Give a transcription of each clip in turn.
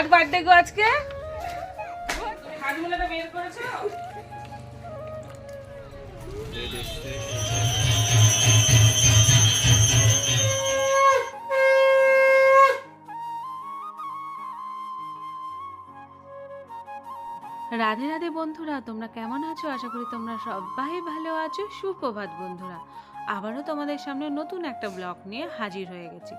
কার birthday গো আজকে? হাজমুলাটা বের করেছ? রাধে রাধে বন্ধুরা তোমরা কেমন আছো? আশা করি তোমরা সবাই ভালো আছো সুপ্রভাত বন্ধুরা। আবারও তোমাদের সামনে নতুন একটা ব্লগ নিয়ে হাজির হয়ে গেছি।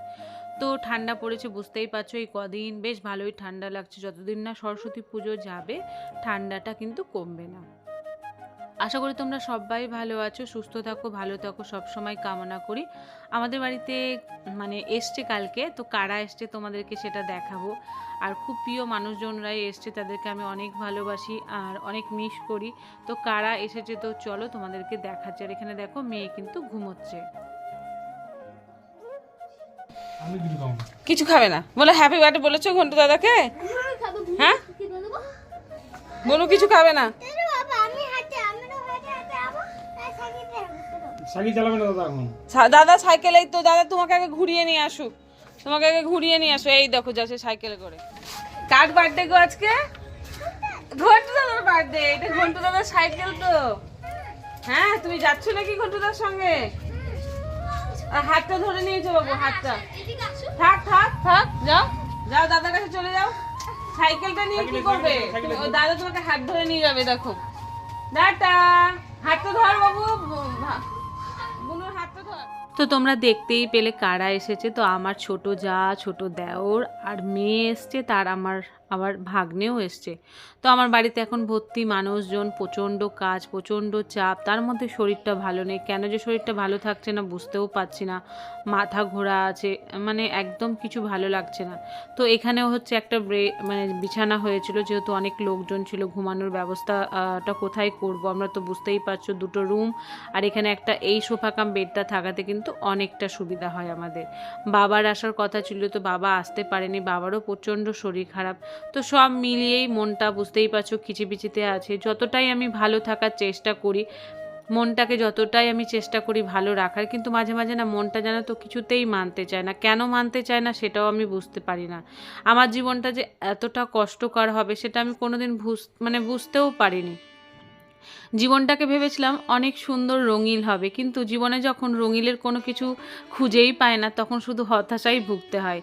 তো ঠান্ডা পড়েছে, বুঝতেই পারছ, এই কদিন বেশ ভালোই ঠান্ডা লাগছে। যতদিন না সরস্বতী পুজো যাবে, ঠান্ডাটা কিন্তু কমবে না। আশা করি তোমরা সবাই ভালো আছো, সুস্থ থাকো, ভালো থাকো, সব সময় কামনা করি। আমাদের বাড়িতে মানে এসছে কালকে, তো কারা এসছে তোমাদেরকে সেটা দেখাবো। আর খুব প্রিয় মানুষজনরাই এসছে, তাদেরকে আমি অনেক ভালোবাসি আর অনেক মিস করি। তো কারা এসেছে, তো চলো তোমাদেরকে দেখাচ্ছে। আর এখানে দেখো, মেয়ে কিন্তু ঘুমোচ্ছে। কিছু খাব না। বলে হ্যাপি বার্থডে বলেছ ঘন্টু দাদাকে? হ্যাঁ? বনু কিছু খাবে না। দাদা সাইকেলেই তো দাদা তোমাকে আগে ঘুরিয়ে নিয়ে আসুক। তোমাকে আগে ঘুরিয়ে নিয়ে আসো এই দেখো যাচ্ছে সাইকেলে করে। কার বার্থডে গো আজকে? ঘন্টু দাদার বার্থডে এটা ঘন্টু দাদার সাইকেল তো। হ্যাঁ তুমি যাচ্ছ নাকি ঘন্টু দাদার সঙ্গে? হাতটা ধরে নিয়েছো বাবু হাতটা। থাক থাক থাক যাও। যাও দাদার কাছে চলে যাও। সাইকেলটা নিয়ে কি করবে? ও দাদা তোমাকে হাত ধরে নিয়ে যাবে দেখো। দাটা হাতটা ধর বাবু। বুনুর হাতটা ধর। তো তোমরা দেখতেই পেলে কারা এসেছে। তো আমার ছোট যা ছোট দেওর আর মেয়ে এসছে তার আমার আবার ভাগ্নেও এসছে। তো আমার বাড়িতে এখন ভর্তি মানুষজন, প্রচণ্ড কাজ, প্রচণ্ড চাপ, তার মধ্যে শরীরটা ভালো নেই। কেন যে শরীরটা ভালো থাকছে না বুঝতেও পারছি না। মাথা ঘোরা আছে মানে একদম কিছু ভালো লাগছে না। তো এখানেও হচ্ছে একটা ব্রে- মানে বিছানা হয়েছিল, যেহেতু অনেক লোকজন ছিল, ঘুমানোর ব্যবস্থাটা কোথায় করব আমরা তো বুঝতেই পারছ, দুটো রুম আর এখানে একটা এই সোফা কাম বেডটা থাকাতে কিন্তু অনেকটা সুবিধা হয় আমাদের। বাবার আসার কথা ছিল তো বাবা আসতে পারেনি, বাবারও প্রচণ্ড শরীর খারাপ। তো সব মিলিয়েই মনটা বুঝতেই পারছ কিচিবিচিতে আছে। যতটাই আমি ভালো থাকার চেষ্টা করি, মনটাকে যতটাই আমি চেষ্টা করি ভালো রাখার, কিন্তু মাঝে মাঝে না মনটা যেন তো কিছুতেই মানতে চায় না। কেন মানতে চায় না সেটাও আমি বুঝতে পারি না। আমার জীবনটা যে এতটা কষ্টকর হবে, সেটা আমি কোনোদিন বুঝ মানে বুঝতেও পারিনি। জীবনটাকে ভেবেছিলাম অনেক সুন্দর রঙিল হবে, কিন্তু জীবনে যখন রঙিলের কোনো কিছু খুঁজেই পায় না, তখন শুধু হতাশাই ভুগতে হয়।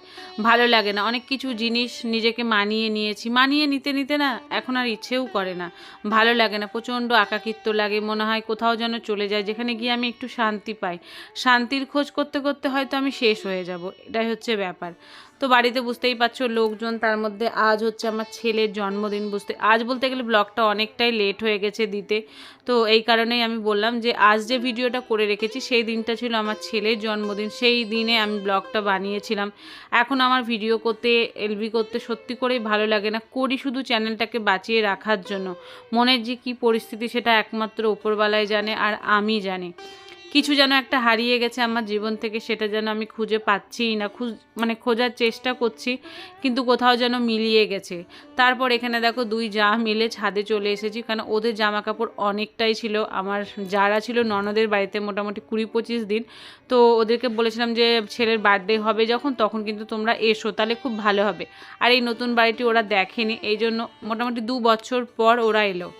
ভালো লাগে না, অনেক কিছু জিনিস নিজেকে মানিয়ে নিয়েছি। মানিয়ে নিতে নিতে না, এখন আর ইচ্ছেও করে না। ভালো লাগে না, প্রচণ্ড একাকিত্ব লাগে, মনে হয় কোথাও যেন চলে যায়, যেখানে গিয়ে আমি একটু শান্তি পাই। শান্তির খোঁজ করতে করতে হয়তো আমি শেষ হয়ে যাব, এটাই হচ্ছে ব্যাপার। তো বাড়িতে বুঝতেই পারছ, লোকজন তার মধ্যে আজ হচ্ছে আমার ছেলের জন্মদিন বুঝতে, আজ বলতে গেলে ব্লগটা অনেকটাই লেট হয়ে গেছে দিতে। তো এই কারণেই আমি বললাম যে, আজ যে ভিডিওটা করে রেখেছি, সেই দিনটা ছিল আমার ছেলের জন্মদিন, সেই দিনে আমি ব্লগটা বানিয়েছিলাম। এখন আমার ভিডিও করতে এলবি করতে সত্যি করেই ভালো লাগে না। করি শুধু চ্যানেলটাকে বাঁচিয়ে রাখার জন্য। মনের যে কী পরিস্থিতি সেটা একমাত্র ওপরবেলায় জানে আর আমি জানি। কিছু যেন একটা হারিয়ে গেছে আমার জীবন থেকে, সেটা যেন আমি খুঁজে পাচ্ছিই না। খুঁজ মানে খোঁজার চেষ্টা করছি, কিন্তু কোথাও যেন মিলিয়ে গেছে। তারপর এখানে দেখো দুই যা মিলে ছাদে চলে এসেছি। কারণ ওদের জামা কাপড় অনেকটাই ছিল। আমার যারা ছিল ননদের বাড়িতে মোটামুটি কুড়ি পঁচিশ দিন, তো ওদেরকে বলেছিলাম যে, ছেলের বার্থডে হবে যখন, তখন কিন্তু তোমরা এসো, তাহলে খুব ভালো হবে। আর এই নতুন বাড়িটি ওরা দেখেনি। এই জন্য মোটামুটি দু বছর পর ওরা এলো।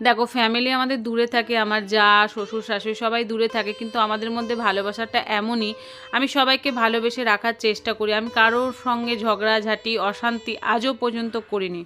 দেখো ফ্যামিলি আমাদের দূরে থাকে, আমার যা, শ্বশুর, শাশুড়ি সবাই দূরে থাকে, কিন্তু আমাদের মধ্যে ভালোবাসাটা এমনই। আমি সবাইকে ভালোবেসে রাখার চেষ্টা করি, আমি কারোর সঙ্গে ঝগড়াঝাটি, অশান্তি আজও পর্যন্ত করিনি।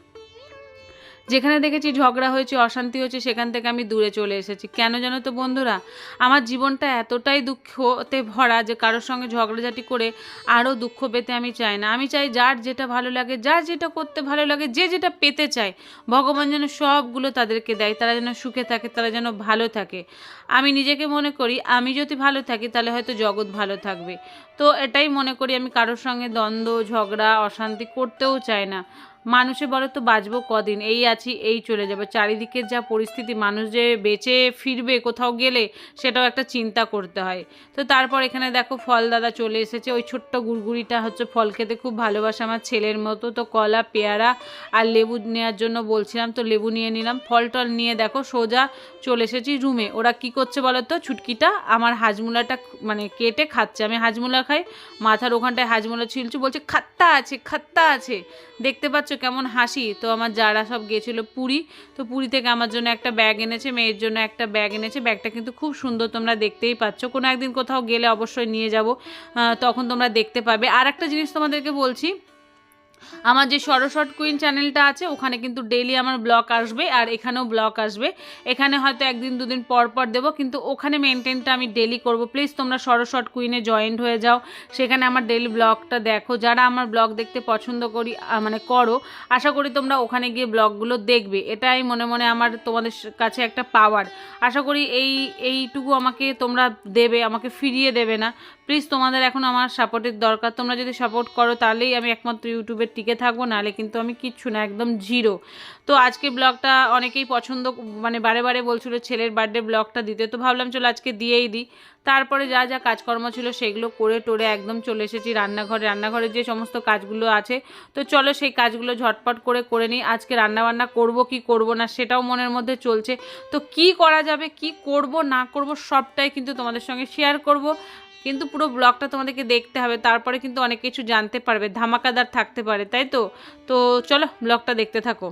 যেখানে দেখেছি ঝগড়া হয়েছে, অশান্তি হয়েছে, সেখান থেকে আমি দূরে চলে এসেছি। কেন জানো তো বন্ধুরা? আমার জীবনটা এতটাই দুঃখতে ভরা যে কারোর সঙ্গে ঝগড়াঝাটি করে আরও দুঃখ পেতে আমি চাই না। আমি চাই যার যেটা ভালো লাগে, যার যেটা করতে ভালো লাগে, যে যেটা পেতে চায়, ভগবান যেন সবগুলো তাদেরকে দেয়, তারা যেন সুখে থাকে, তারা যেন ভালো থাকে। আমি নিজেকে মনে করি, আমি যদি ভালো থাকি, তাহলে হয়তো জগৎ ভালো থাকবে। তো এটাই মনে করি, আমি কারোর সঙ্গে দ্বন্দ্ব, ঝগড়া, অশান্তি করতেও চাই না। মানুষে বলে তো বাঁচবো কদিন, এই আছি, এই চলে যাবে। চারিদিকের যা পরিস্থিতি, মানুষ যে বেঁচে ফিরবে, কোথাও গেলে সেটাও একটা চিন্তা করতে হয়। তো তারপর এখানে দেখো ফল দাদা চলে এসেছে, ওই ছোট্ট গুড়গুড়িটা হচ্ছে ফল খেতে খুব ভালোবাসে আমার ছেলের মতো। তো কলা, পেয়ারা আর লেবু নেওয়ার জন্য বলছিলাম, তো লেবু নিয়ে নিলাম। ফল টল নিয়ে দেখো সোজা চলে এসেছি রুমে। ওরা কি করছে বলো তো? ছুটকিটা আমার হাজমুলাটা মানে কেটে খাচ্ছে। আমি হাজমুলা খাই, মাথার ওখানটায় হাজমুলা ছিলছু, বলছে, খাত্তা আছে খাত্তা আছে। দেখতে পাচ্ছ কেমন হাসি? তো আমার যারা সব গেছিল পুরী, তো পুরী থেকে আমার জন্য একটা ব্যাগ এনেছে, মেয়ের জন্য একটা ব্যাগ এনেছে। ব্যাগটা কিন্তু খুব সুন্দর, তোমরা দেখতেই পাচ্ছ। কোনো একদিন কোথাও গেলে অবশ্যই নিয়ে যাব। তখন তোমরা দেখতে পাবে। আর একটা জিনিস তোমাদেরকে বলছি আমার যে সরস্বট কুইন চ্যানেলটা আছে, ওখানে কিন্তু ডেইলি আমার ব্লগ আসবে আর এখানেও ব্লগ আসবে। এখানে হয়তো একদিন দুদিন পর পর দেবো, কিন্তু ওখানে মেনটেনটা আমি ডেলি করব। প্লিজ তোমরা সরস্বট কুইনে জয়েন্ট হয়ে যাও। সেখানে আমার ডেলি ব্লগটা দেখো। যারা আমার ব্লগ দেখতে পছন্দ করি মানে করো, আশা করি তোমরা ওখানে গিয়ে ব্লগগুলো দেখবে। এটাই মনে মনে আমার তোমাদের কাছে একটা পাওয়ার আশা করি এই, এইটুকু আমাকে তোমরা দেবে, আমাকে ফিরিয়ে দেবে না। প্লিজ তোমাদের এখন আমার সাপোর্টের দরকার। তোমরা যদি সাপোর্ট করো, তাহলেই আমি একমাত্র ইউটিউবে টিকে থাকব, নাহলে কিন্তু আমি কিচ্ছু না, একদম জিরো। তো আজকে ব্লগটা অনেকেই পছন্দ মানে বারে বারে বলছিল ছেলের বার্থডে ব্লগটা দিতে, তো ভাবলাম চলো আজকে দিয়েই দিই। তারপরে যা যা কাজকর্ম ছিল সেগুলো করে টোরে একদম চলে এসেছি রান্নাঘরে। রান্নাঘরে যে সমস্ত কাজগুলো আছে, তো চলো সেই কাজগুলো ঝটপট করে করে নিই। আজকে রান্নাবান্না করব কি করব না সেটাও মনের মধ্যে চলছে। তো কি করা যাবে, কি করব না করব সবটাই কিন্তু তোমাদের সঙ্গে শেয়ার করব। কিন্তু পুরো ব্লগটা তোমাদেরকে দেখতে হবে, তারপরে কিন্তু অনেক কিছু জানতে পারবে, ধামাকাদার থাকতে পারে, তাই তো? তো চলো ব্লগটা দেখতে থাকো।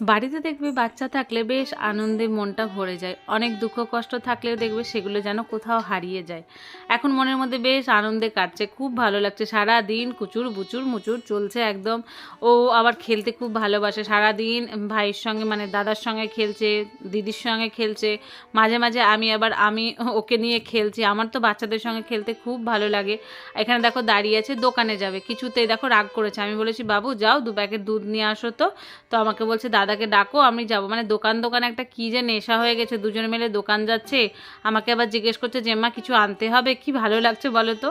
বাড়িতে দেখবে বাচ্চা থাকলে বেশ আনন্দে মনটা ভরে যায়। অনেক দুঃখ কষ্ট থাকলেও দেখবে সেগুলো যেন কোথাও হারিয়ে যায়। এখন মনের মধ্যে বেশ আনন্দে কাটছে, খুব ভালো লাগছে। সারা দিন কুচুর বুচুর মুচুর চলছে একদম। ও আবার খেলতে খুব ভালোবাসে। সারা দিন ভাইয়ের সঙ্গে মানে দাদার সঙ্গে খেলছে, দিদির সঙ্গে খেলছে। মাঝে মাঝে আমি আবার আমি ওকে নিয়ে খেলছি। আমার তো বাচ্চাদের সঙ্গে খেলতে খুব ভালো লাগে। এখানে দেখো দাঁড়িয়ে আছে, দোকানে যাবে। কিছুতেই দেখো রাগ করেছে। আমি বলেছি, বাবু, যাও দু প্যাকেট দুধ নিয়ে আসো তো। তো আমাকে বলছে দাদাকে ডাকো, আমি যাব। মানে দোকান দোকানে একটা কী যে নেশা হয়ে গেছে, দুজনে মিলে দোকান যাচ্ছে। আমাকে আবার জিজ্ঞেস করছে যে মা কিছু আনতে হবে? কি ভালো লাগছে বলো তো?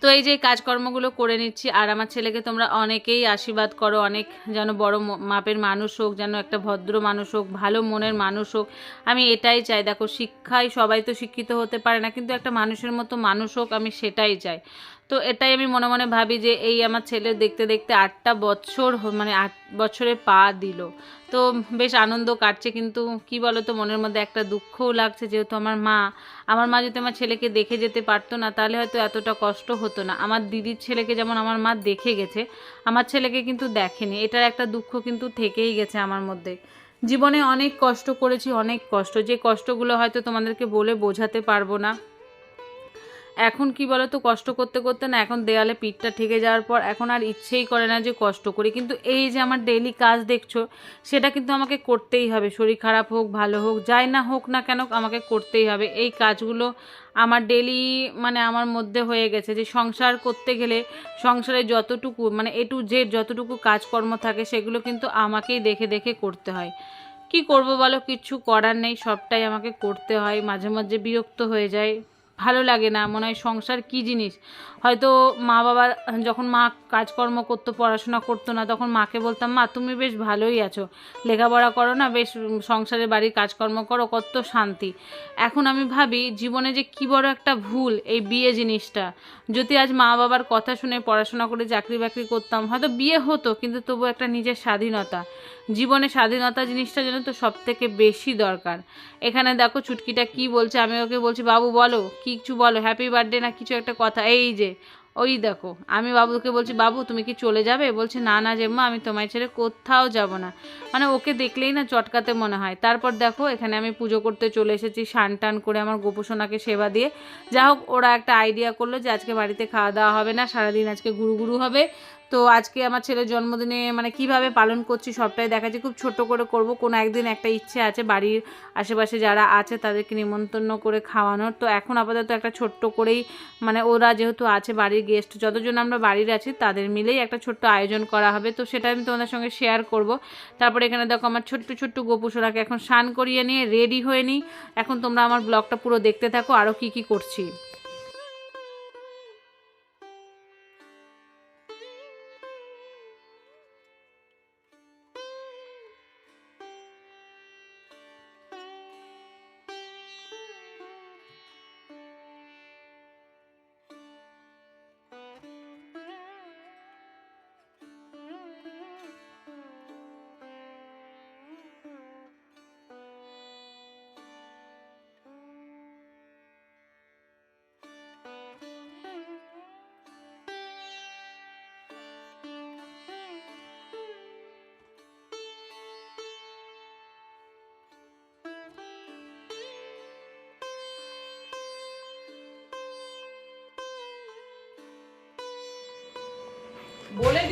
তো এই যে কাজকর্মগুলো করে নিচ্ছি, আর আমার ছেলেকে তোমরা অনেকেই আশীর্বাদ করো, অনেক যেন বড় মাপের মানুষ হোক, যেন একটা ভদ্র মানুষ হোক, ভালো মনের মানুষ হোক। আমি এটাই চাই, দেখো, শিক্ষায় সবাই তো শিক্ষিত হতে পারে না, কিন্তু একটা মানুষের মতো মানুষ হোক, আমি সেটাই চাই। তো এটাই আমি মনে মনে ভাবি যে এই আমার ছেলে দেখতে দেখতে আটটা বছর মানে আট বছরে পা দিল। তো বেশ আনন্দ কাটছে কিন্তু কি বলো তো মনের মধ্যে একটা দুঃখও লাগছে যেহেতু আমার মা। আমার মা যদি আমার ছেলেকে দেখে যেতে পারতো না, তাহলে হয়তো এতটা কষ্ট হতো না। আমার দিদির ছেলেকে যেমন আমার মা দেখে গেছে, আমার ছেলেকে কিন্তু দেখেনি। এটার একটা দুঃখ কিন্তু থেকেই গেছে আমার মধ্যে। জীবনে অনেক কষ্ট করেছি, অনেক কষ্ট। যে কষ্টগুলো হয়তো তোমাদেরকে বলে বোঝাতে পারব না। এখন কি বলো তো কষ্ট করতে করতে না এখন দেয়ালে পিঠটা ঠেকে যাওয়ার পর এখন আর ইচ্ছেই করে না যে কষ্ট করি। কিন্তু এই যে আমার ডেইলি কাজ দেখছ, সেটা কিন্তু আমাকে করতেই হবে। শরীর খারাপ হোক, ভালো হোক, যাই না হোক না কেন আমাকে করতেই হবে। এই কাজগুলো আমার ডেলি মানে আমার মধ্যে হয়ে গেছে যে সংসার করতে গেলে সংসারে যতটুকু মানে এ টু জেড যতটুকু কাজকর্ম থাকে, সেগুলো কিন্তু আমাকেই দেখে দেখে করতে হয়। কি করব বলো কিচ্ছু করার নেই, সবটাই আমাকে করতে হয়। মাঝে মাঝে বিরক্ত হয়ে যায়। ভালো লাগে না মনে হয় সংসার কি জিনিস? হয়তো মা বাবার যখন মা কাজকর্ম করতো পড়াশোনা করতো না তখন মাকে বলতাম মা তুমি বেশ ভালোই আছো। লেখাপড়া করো না বেশ উম, সংসারের বাড়ির কাজকর্ম করো কত শান্তি। এখন আমি ভাবি জীবনে যে কী বড় একটা ভুল এই বিয়ে জিনিসটা। যদি আজ মা বাবার কথা শুনে পড়াশোনা করে চাকরি বাকরি করতাম হয়তো বিয়ে হতো কিন্তু তবু একটা নিজের স্বাধীনতা। জীবনে স্বাধীনতা জিনিসটা যেন তো সব থেকে বেশি দরকার। এখানে দেখো চুটকিটা কি বলছে আমি ওকে বলছি বাবু বলো কিছু বলো? হ্যাপি বার্থডে না কিছু একটা কথা? এই যে, ওই দেখো, আমি বাবুকে বলছি, বাবু, তুমি কি চলে যাবে? বলছে, না না জেম্মা, আমি তোমায় ছেড়ে কোথাও যাব না। মানে ওকে দেখলেই না চটকাতে মনে হয়। তারপর দেখো, এখানে আমি পুজো করতে চলে এসেছি সান টান করে আমার গোপোষণাকে সেবা দিয়ে। যা হোক, ওরা একটা আইডিয়া করল যে আজকে বাড়িতে খাওয়া দাওয়া হবে না, সারাদিন আজকে গুরু গুরু হবে। তো আজকে আমার ছেলের জন্মদিনে মানে কীভাবে পালন করছি সবটাই দেখা দেখাচ্ছি খুব ছোট করে করব, কোনো একদিন একটা ইচ্ছে আছে, বাড়ির আশেপাশে যারা আছে তাদেরকে নিমন্ত্রণ করে খাওয়ানোর। তো এখন আপাতত একটা ছোট্ট করেই মানে ওরা যেহেতু আছে বাড়ির গেস্ট যতজন আমরা বাড়ির আছি তাদের মিলেই একটা ছোট্ট আয়োজন করা হবে। তো সেটা আমি তোমাদের সঙ্গে শেয়ার করব। তারপরে এখানে দেখো আমার ছোট্ট ছোট্ট গোপুসোরাকে এখন স্নান করিয়ে নিয়ে রেডি হয়ে নিই। এখন তোমরা আমার ব্লগটা পুরো দেখতে থাকো আরও কি কি করছি।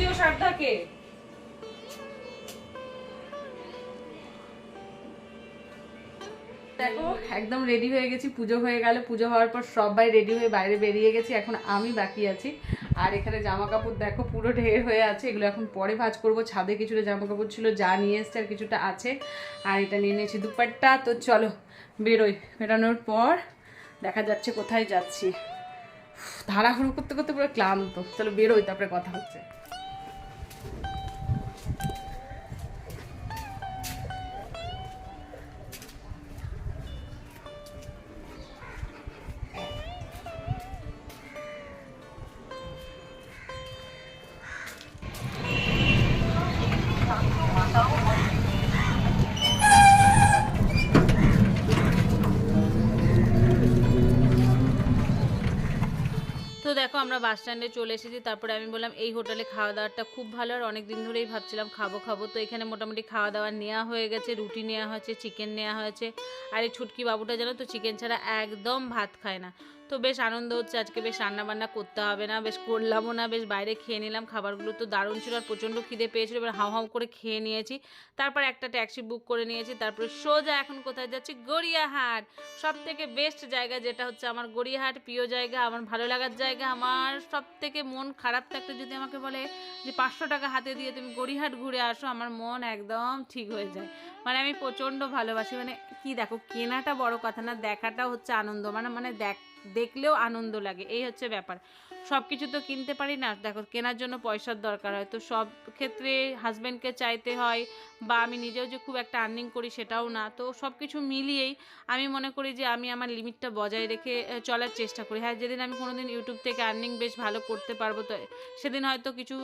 দিও শ্রদ্ধাকে একদম রেডি হয়ে গেছি, পুজো হয়ে গেল, পুজো হওয়ার পর সবাই রেডি হয়ে বাইরে বেরিয়ে গেছি, এখন আমি বাকি আছি। আর এখানে জামা কাপড় দেখো, পুরো ঢের হয়ে আছে, এগুলো এখন পরে ভাজ করব, ছাদে কিছুটা জামা কাপড় ছিল, যা নিয়ে এসছে আর কিছুটা আছে। আর এটা নিয়ে নিয়েছি দুপাট্টা, তো চলো বেরোই। বেরোনোর পর দেখা যাচ্ছে কোথায় যাচ্ছি। তাড়াহুড়ো করতে করতে পুরো ক্লান্ত। চলো বেরোই, তারপরে কথা হচ্ছে। দেখো আমরা বাস স্ট্যান্ডে চলে এসেছি, তারপরে আমি বললাম, এই হোটেলে খাওয়া দাওয়াটা খুব ভালো। আর অনেক দিন ধরেই ভাবছিলাম, খাব খাব। তো এখানে মোটামুটি খাওয়া দাওয়া নেওয়া হয়ে গেছে, রুটি নেওয়া হয়েছে চিকেন নেওয়া হয়েছে। আর এই ছুটকি বাবুটা জানো তো চিকেন ছাড়া একদম ভাত খায় না। তো বেশ আনন্দ হচ্ছে, আজকে বেশ রান্না বান্না করতে হবে না, বেশ করলামও না, বেশ বাইরে খেয়ে নিলাম, খাবারগুলো তো দারুণ ছিল আর প্রচণ্ড খিদে পেয়েছিল, এবার হাও হাও করে খেয়ে নিয়েছি। তারপর একটা ট্যাক্সি বুক করে নিয়েছি, তারপরে সোজা এখন কোথায় যাচ্ছি? গড়িয়াহাট। সব থেকে বেস্ট জায়গা যেটা হচ্ছে আমার গড়িয়াহাট, প্রিয় জায়গা, আমার ভালো লাগার জায়গা, আমার সব থেকে মন খারাপ থাকতে যদি আমাকে বলে যে পাঁচশো টাকা হাতে দিয়ে তুমি গড়িয়াহাট ঘুরে আসো, আমার মন একদম ঠিক হয়ে যায়। মানে আমি প্রচণ্ড ভালোবাসি মানে কি দেখো, কেনাটা বড় কথা না, দেখাটা হচ্ছে আনন্দ মানে মানে দেখ দেখলেও আনন্দ লাগে এই হচ্ছে ব্যাপার। সব কিছু তো কিনতে পারি না। দেখো, কেনার জন্য পয়সার দরকার হয়। তো সব ক্ষেত্রে হাজব্যান্ডকে চাইতে হয় বা আমি নিজেও যে খুব একটা আর্নিং করি সেটাও না। তো সব কিছু মিলিয়েই আমি মনে করি যে আমি আমার লিমিটটা বজায় রেখে চলার চেষ্টা করি। হ্যাঁ যেদিন আমি কোনোদিন ইউটিউব থেকে আর্নিং বেশ ভালো করতে পারব, তো সেদিন হয়তো কিছু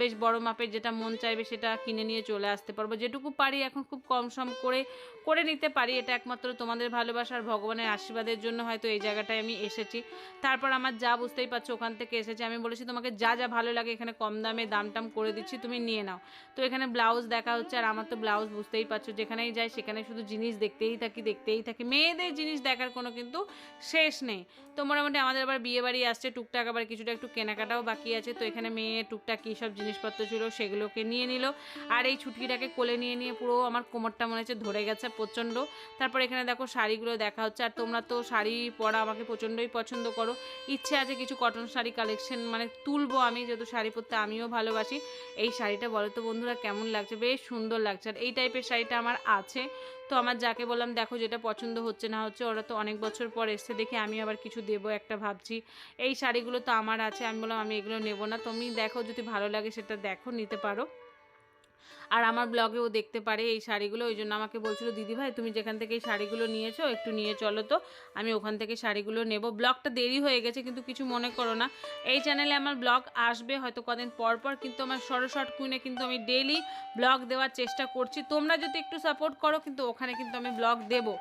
বেশ বড় মাপের যেটা মন চাইবে সেটা কিনে নিয়ে চলে আসতে পারব। যেটুকু পারি এখন খুব কম সম করে করে নিতে পারি। এটা একমাত্র তোমাদের ভালোবাসার, ভগবানের আশীর্বাদের জন্য হয়তো এই জায়গাটায় আমি এসেছি। তারপর আমার যা বুঝতেই পারছ, ওখান থেকে এসেছে। আমি বলেছি, তোমাকে যা যা ভালো লাগে, এখানে কম দামে দাম টাম করে দিচ্ছি, তুমি নিয়ে নাও। তো এখানে ব্লাউজ দেখা হচ্ছে, আর আমার তো ব্লাউজ বুঝতেই পারছ, যেখানেই যাই সেখানে শুধু জিনিস দেখতেই থাকি দেখতেই থাকি। মেয়েদের জিনিস দেখার কোনো কিন্তু শেষ নেই। তো মোটামুটি আমাদের আবার বিয়ে বাড়ি আসছে, টুকটাক আবার কিছুটা একটু কেনাকাটাও বাকি আছে। তো এখানে মেয়ে টুকটাক কী সব জিনিসপত্র ছিল সেগুলোকে নিয়ে নিল। আর এই ছুটকিটাকে কোলে নিয়ে নিয়ে পুরো আমার কোমরটা মনে হচ্ছে ধরে গেছে প্রচণ্ড। তারপর এখানে দেখো শাড়িগুলো দেখা হচ্ছে, আর তোমরা তো শাড়ি পরা আমাকে প্রচণ্ডই পছন্দ করো। ইচ্ছে আছে কিছু কটন শাড়ি কালেকশন মানে তুলবো আমি, যেহেতু শাড়ি পরতে আমিও ভালোবাসি। এই শাড়িটা বলো তো বন্ধুরা, কেমন লাগছে? বেশ সুন্দর লাগছে। আর এই টাইপের শাড়িটা আমার আছে। তো আমার যাকে বললাম, দেখো যেটা পছন্দ হচ্ছে না হচ্ছে, ওরা তো অনেক বছর পর এসছে, দেখে আমি আবার কিছু দেব একটা ভাবছি। এই শাড়িগুলো তো আমার আছে, আমি বললাম, আমি এগুলো নেব না। তুমি দেখো, যদি ভালো লাগে সেটা দেখো, নিতে পারো। আর আমার ব্লগেও দেখতে পারে এই শাড়িগুলো, ওই জন্য আমাকে বলছিল, দিদি ভাই, তুমি যেখান থেকে এই শাড়িগুলো নিয়েছো, একটু নিয়ে চলো তো। আমি ওখান থেকে শাড়িগুলো নেব। ব্লগটা দেরি হয়ে গেছে, কিন্তু কিছু মনে করো না। এই চ্যানেলে আমার ব্লগ আসবে হয়তো কদিন পর পর, কিন্তু আমার সরশট কুইনে কিন্তু আমি ডেলি ব্লগ দেওয়ার চেষ্টা করছি। তোমরা যদি একটু সাপোর্ট করো, কিন্তু ওখানে কিন্তু আমি ব্লগ দেবো।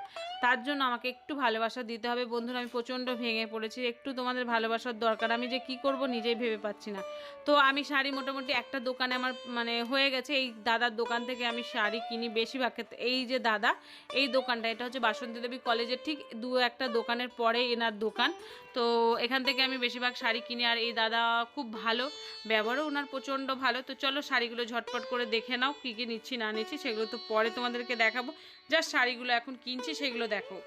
তার জন্য আমাকে একটু ভালোবাসা দিতে হবে। বন্ধুরা, আমি প্রচণ্ড ভেঙে পড়েছি। একটু তোমাদের ভালোবাসার দরকার। আমি যে কি করব নিজেই ভেবে পাচ্ছি না। তো আমি শাড়ি মোটামুটি একটা দোকানে আমার মানে হয়ে গেছে। এই দাদার দোকান থেকে আমি শাড়ি কিনি বেশিরভাগ ক্ষেত্রে। এই যে দাদা, এই দোকানটা, এটা হচ্ছে বাসন্তী দেবী কলেজের ঠিক দু একটা দোকানের পরে এনার দোকান। তো এখান থেকে আমি বেশিরভাগ শাড়ি কিনি আর এই দাদা খুব ভালো, ব্যবহারও ওনার প্রচণ্ড ভালো। তো চলো শাড়িগুলো ঝটপট করে দেখে নাও, কী কী নিচ্ছি, না নিচ্ছি, সেগুলো তো পরে তোমাদেরকে দেখাবো। জাস্ট শাড়িগুলো এখন কিনছি, সেগুলো দেখো।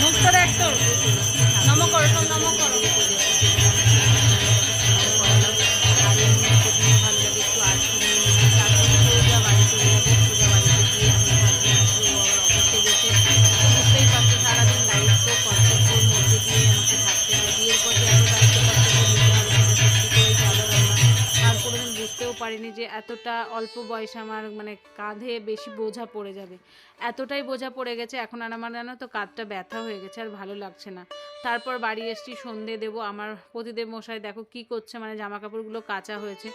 মুখ করে একটু নম এতটা অল্প বয়সে আমার মানে কাঁধে বেশি বোঝা পড়ে যাবে। এতটাই বোঝা পড়ে গেছে, এখন আর আমার জানো তো কাঁধটা ব্যথা হয়ে গেছে আর ভালো লাগছে না। তারপর বাড়ি এসছি, সন্ধে দেবো, আমার প্রতিদেব মশাই দেখো কি করছে মানে জামা কাপড়গুলো কাঁচা হয়েছে।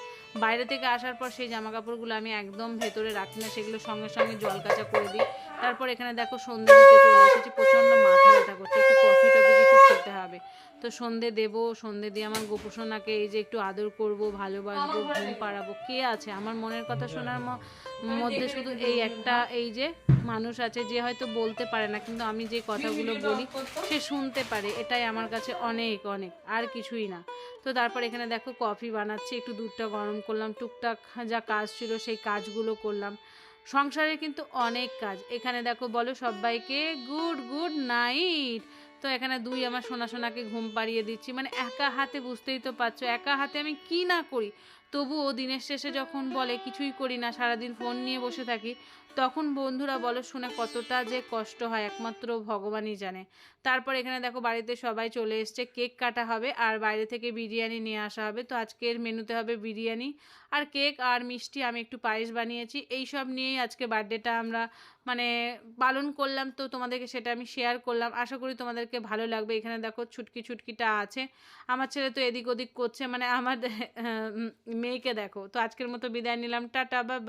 বাইরে থেকে আসার পর সেই জামা কাপড়গুলো আমি একদম ভেতরে রাখি না, সেগুলো সঙ্গে সঙ্গে জল কাঁচা করে দিই। তারপর এখানে দেখো সন্ধে দিতে চলে এসেছি, প্রচণ্ড মাথা ব্যথা করছে, একটু কফি টফি কিছু খেতে হবে। তো সন্ধে দেবো, সন্ধে দিয়ে আমার গোপসোনাকে এই যে একটু আদর করব, ভালোবাসবো, ঘুম পাড়াবো, কে আছে? আমার মনের কথা শোনার মধ্যে শুধু এই একটা এই যে মানুষ আছে যে হয়তো বলতে পারে না কিন্তু আমি যে কথাগুলো বলি সে শুনতে পারে এটাই আমার কাছে অনেক অনেক আর কিছুই না। তো তারপর এখানে দেখো কফি বানাচ্ছি একটু দুধটা গরম করলাম টুকটাক যা কাজ ছিল সেই কাজগুলো করলাম। সংসারে কিন্তু অনেক কাজ। এখানে দেখো বলো সবাইকে গুড গুড নাইট। তো এখানে দুই আমার সোনা সোনাকে ঘুম পাড়িয়ে দিচ্ছি। মানে একা হাতে বুঝতেই তো পারছ, একা হাতে আমি কি না করি? তবুও দিনের শেষে যখন বলে কিছুই করি না, সারাদিন ফোন নিয়ে বসে থাকি তখন বন্ধুরা বলো শুনে কতটা যে কষ্ট হয়, একমাত্র ভগবানই জানে। তারপর এখানে দেখো বাড়িতে সবাই চলে এসছে, কেক কাটা হবে আর বাইরে থেকে বিরিয়ানি নিয়ে আসা হবে। তো আজকের মেনুতে হবে বিরিয়ানি আর কেক আর মিষ্টি, আমি একটু পায়েস বানিয়েছি। এই সব নিয়েই আজকে বার্থডেটা আমরা মানে পালন করলাম। তো তোমাদেরকে সেটা আমি শেয়ার করলাম। আশা করি তোমাদেরকে ভালো লাগবে। এখানে দেখো ছুটকি ছুটকিটা আছে। আমার ছেলে তো এদিক ওদিক করছে। মানে আমার মেয়েকে দেখো। তো আজকের মতো বিদায় নিলাম। টাটা, বা